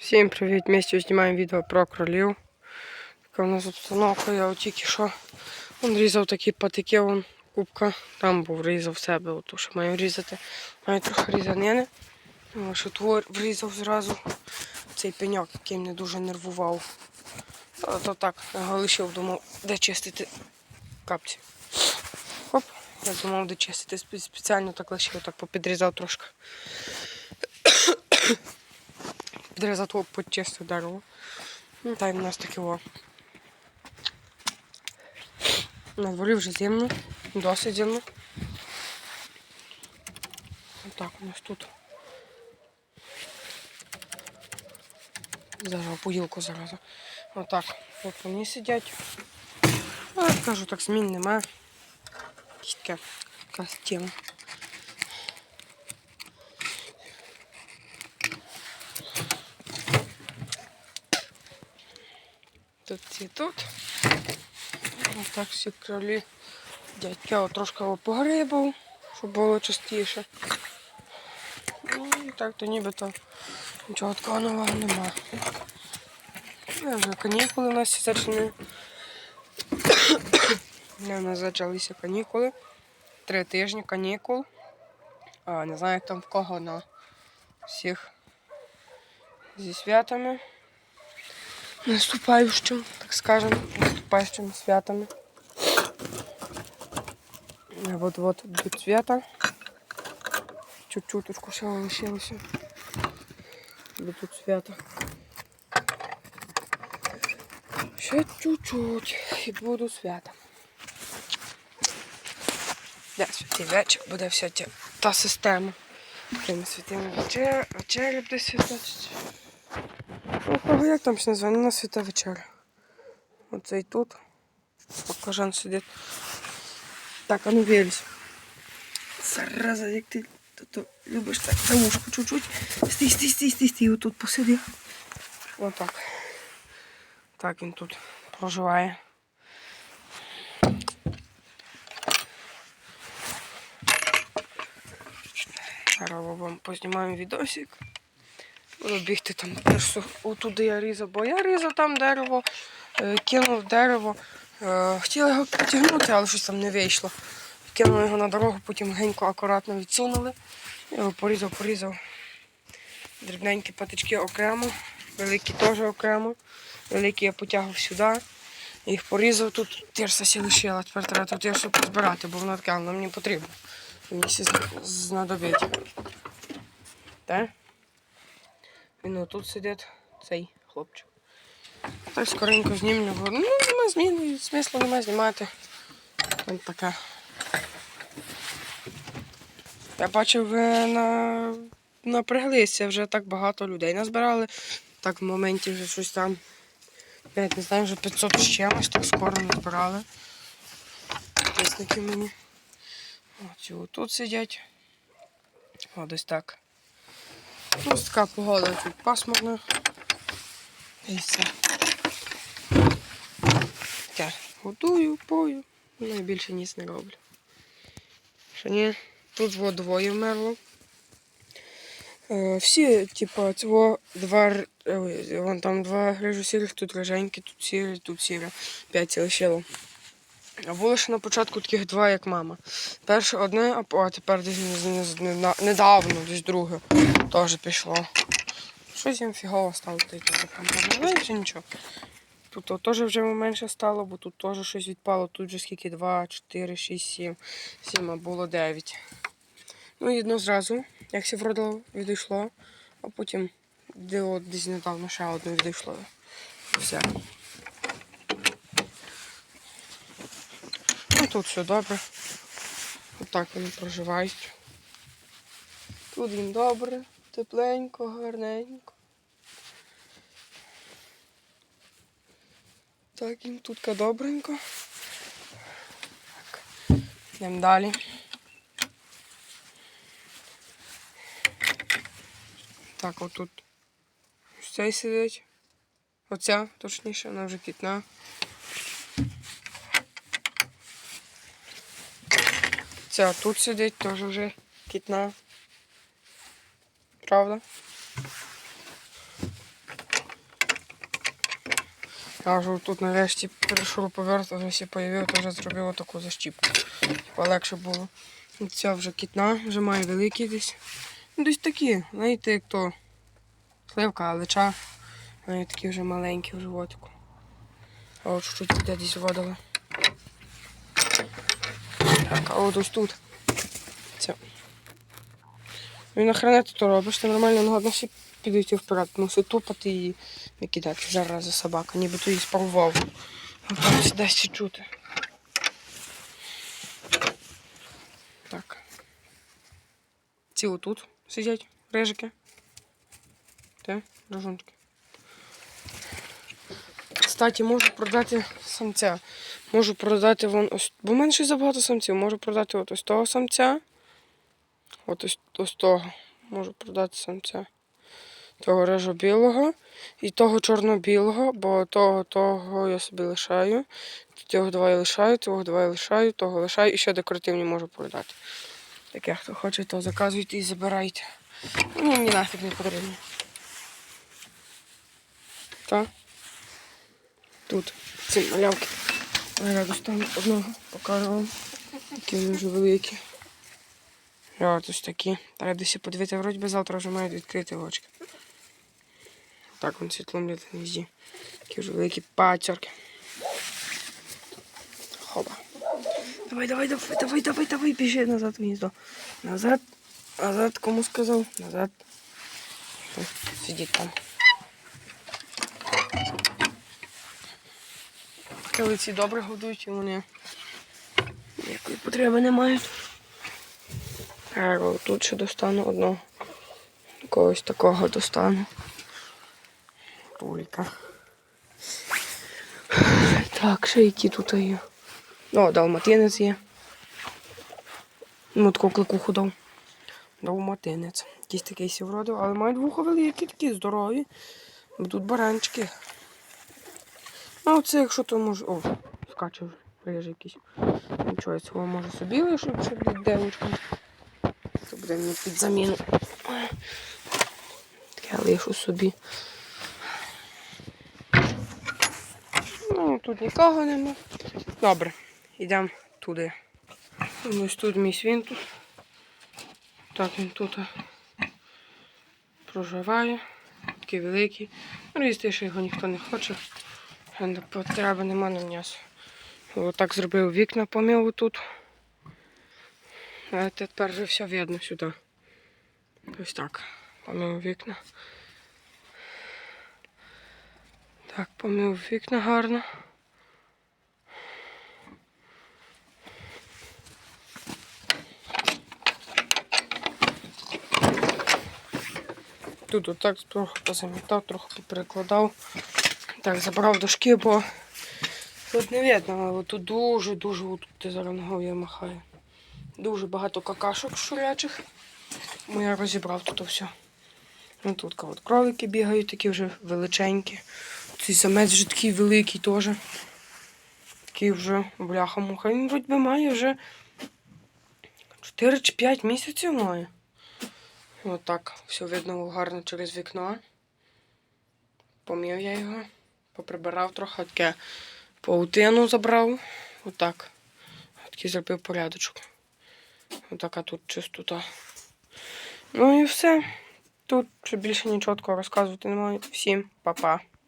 Всім привіт! Ми сьогодні знімаємо відео про кролів. Така у нас обстановка, я от тільки що он різав такі патики, вон кубка. Там був різав себе, оту, що маю різати. Маю трохи різанини. Тому що твор врізав зразу цей пеньок, який мене дуже нервував. А то так, його думав, де чистити капці. Хоп, я думав, де чистити. Спеціально так лишив, так попідрізав трошки. Підрізав того почистив дерево. Ну, та й нас таке о. На дворі вже зимно, досить зимно. Отак у нас тут. Зараз поїлку заразу. Отак. От вони сидять. Я кажу, так змін немає. Якась тема. Тут ці тут. Ось так всі кролі. Дядька трошки погрибав, щоб було чистіше. Ну, так то нібито нічого такого нового немає. Ну, вже канікули у нас зачали. У нас почалися канікули. Три тижні канікул. А, не знаю, як там в кого на всіх зі святами. Наступаючим, так скажем, наступаючими святами. Вот вот до цвета. Чуть-чуточку ще лишилося. До тут свята. Ще чуть-чуть і буду свята. Де святий вечір буде вся та система. Такими святими вечер, вечері буде святати. Ну, кого як там ще назвати? Ну, на свята вечеря. Оцей тут. Покажан сидить. Так, а ну вірюсь. Зараза, як ти то, то, любиш так за ушко чуть-чуть. Стій, стій, стій, стій, стій, отут посиди. Отак. Так він тут проживає. Зараз вам познімаємо відосик. Бігти там просто отуди я різав, бо я різав там дерево, е, кинув дерево. Е, Хотіла його потягнути, але щось там не вийшло. Кинули його на дорогу, потім легенько акуратно відсунули. Я його порізав, порізав. Дрібненькі патички окремо, великі теж окремо. Великі я потягав сюди. Їх порізав тут, тирса сі лишила. Тепер треба тут тирсу позбирати, бо воно таке, воно мені потрібно. Мені знадобить. Так? Він отут сидить, цей хлопчик. Так скоренько знімлю, ну, нема зміни, смислу нема знімати. Там таке. Я бачив, ви на... напряглися, вже так багато людей назбирали. Так в моменті вже щось там. Я не знаю, вже 500 з чимось, так скоро назбирали. Підписники мені. Оці отут сидять. О, десь так. Ось така погода тут пасмурна. І все. Таке. Готую, пою. Ну, і більше ніц не роблю. Що ні, тут во двоє вмерло. Е, всі, типу, цього два, вон там два грижу сірих, тут риженькі, тут сірі, тут сіре. П'ять лишило. А було ще на початку таких два, як мама. Перше одне, а тепер десь не- не- не- не- недавно, десь друге теж пішло. Щось їм фігово стало там. Ну, нічого. Тут теж вже менше стало, бо тут теж щось відпало. Тут вже скільки 2, 4, 6, 7. 7, а було 9. Ну і одно зразу, як все вродило, відійшло, а потім де от десь недавно ще одне відійшло. Все. Ну тут все добре. Отак вони проживають. Тут їм добре, тепленько, гарненько. Так, їм тут добренько. Так. Йдемо далі. Так, отут ось цей сидить. Оця, точніше, вона вже кітна. Ця тут сидить, теж вже кітна. Правда? Я вже тут нарешті шуруповерт вже появив, то вже зробив таку защіпку. Типа легше було. Ця вже кітна, вже має великий десь. Ну, десь такі, знаєте, як то сливка, алеча. Вони такі вже маленькі в животику. А от чуть-чуть буде десь водила. Так, а от ось тут. Це. Ну і нахрена ти то робиш? Ти нормально нагодно всі підійти вперед. Мусить тупати і не кидати зараза собака, ніби то її спарував. Там сюди ще чути. Так. Ці отут сидять рижики. Те, рожунки. Кстати, можу продати самця. Можу продати вон ось. Бо в мене забагато самців. Можу продати от ось того самця. От ось, ось того. Можу продати самця. Того рижо-білого і того чорно-білого, бо того, того я собі лишаю. Цього два я лишаю, цього два я лишаю, того лишаю і ще декоративні можу продати. Таке, хто хоче, то заказуйте і забирайте. Ну, мені нафіг не потрібно. Так. Тут ці малявки. Я достану одного, покажу вам. Які вони вже великі. От ось такі. Треба десь подивити, вроді би завтра вже мають відкрити очки. Так вон світлом на гнізді. Такі вже великі пацьорки. Хоба. Давай, давай, давай, давай, давай, давай, біжи назад в гніздо. Назад, назад, кому сказав? Назад. Сидіть там. Килиці добре годують і вони ніякої потреби не мають. От тут ще достану одного. Когось такого достану. Рулька. Так, ще які тут є. О, далматинець є. Ну, таку кликуху дав. Далматинець. Якийсь такий сівродив, але мають вухо великі, такі здорові. Бо тут баранчики. А оце якщо то може. О, скаче вже, якийсь. Нічого, я цього можу собі лишу, щоб від Це буде мені під заміну. Таке лишу собі. Ну, тут нікого нема. Добре, йдемо туди. Ось тут мій свинтус. Так він тут проживає. Такий великий. Ну, що його ніхто не хоче. Потреби нема на м'ясо. Отак зробив вікна, помив отут. А тепер вже все видно сюди. Ось так. Помив вікна. Так, помив вікна гарно. Тут отак трохи позамітав, трохи поперекладав. Так, забрав дошки, бо тут не видно, але тут дуже-дуже тут зараз ногою махаю. Дуже багато какашок шурячих. Тому я розібрав тут все. Ну, тут от кролики бігають, такі вже величенькі. Цей самець вже такий великий теж. Такий вже бляха-муха. Він вроді має вже 4 чи 5 місяців має. Отак все видно гарно через вікно. Помів я його, поприбирав трохи, таке паутину забрав. Отак. Такий зробив порядочок. Отака тут чистота. Ну і все. Тут більше нічого такого розказувати немає. Всім па-па.